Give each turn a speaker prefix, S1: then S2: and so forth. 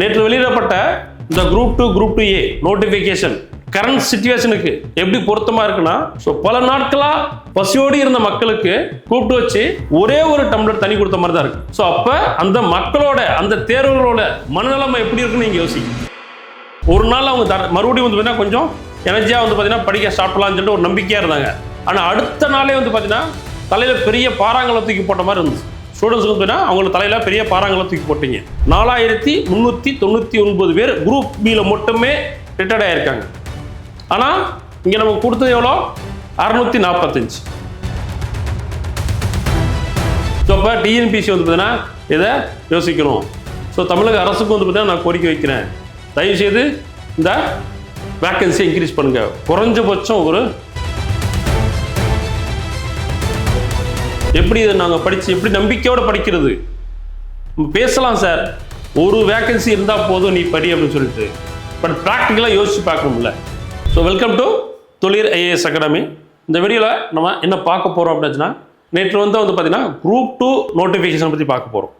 S1: நேற்று வெளியிடப்பட்ட இந்த group two group two A notification current சுச்சுவேஷனுக்கு எப்படி பொருத்தமா இருக்குன்னா ஸோ பல நாட்களா பசியோடு இருந்த மக்களுக்கு கூப்பிட்டு வச்சு ஒரே ஒரு டம்ளர் தண்ணி கொடுத்த மாதிரி தான் இருக்கு. ஸோ அப்போ அந்த மக்களோட அந்த தேர்வுகளோட மனநலமை எப்படி இருக்குன்னு நீங்கள் யோசிக்கும் ஒரு நாள் அவங்க த மறுபடியும் வந்து பார்த்தீங்கன்னா கொஞ்சம் எனர்ஜியாக வந்து பார்த்தீங்கன்னா படிக்க சாப்பிடலாம்னு சொல்லிட்டு ஒரு நம்பிக்கையாக இருந்தாங்க. ஆனால் அடுத்த நாளே வந்து பார்த்தீங்கன்னா தலையில் பெரிய பாறாங்களை தூக்கி போட்ட மாதிரி இருந்துச்சு. ஸ்டூடெண்ட்ஸுக்கு பார்த்தீங்கன்னா அவங்கள தலையில் பெரிய பாறாங்களை தூக்கி போட்டீங்க. நாலாயிரத்தி முந்நூற்றி தொண்ணூற்றி ஒன்பது பேர் குரூப் பியில் மட்டுமே ரிட்டையர்ட் ஆகியிருக்காங்க ஆனால் இங்கே நமக்கு கொடுத்தது எவ்வளோ? அறுநூத்தி நாற்பத்தஞ்சு ஸோ அப்போ டிஎன்பிசி வந்து பார்த்தீங்கன்னா இதை யோசிக்கணும். ஸோ தமிழக அரசுக்கு வந்து பார்த்தீங்கன்னா நான் கோரிக்கை வைக்கிறேன். தயவுசெய்து இந்த வேக்கன்சி இன்க்ரீஸ் பண்ணுங்க. குறைஞ்சபட்சம் ஒரு எப்படி இதை நாங்கள் படித்து எப்படி நம்பிக்கையோடு படிக்கிறது? பேசலாம் சார் ஒரு வேக்கன்சி இருந்தால் போதும் நீ படி அப்படின்னு சொல்லிட்டு. பட் ப்ராக்டிக்கலாக யோசிச்சு பார்க்கணும்ல. So welcome to Thozhil IAS academy இந்த வீடியோவில் நம்ம என்ன பார்க்க போகிறோம் அப்படின்னா நேற்று வந்து வந்து பார்த்தீங்கன்னா குரூப் டூ நோட்டிஃபிகேஷன் பற்றி பார்க்க போகிறோம்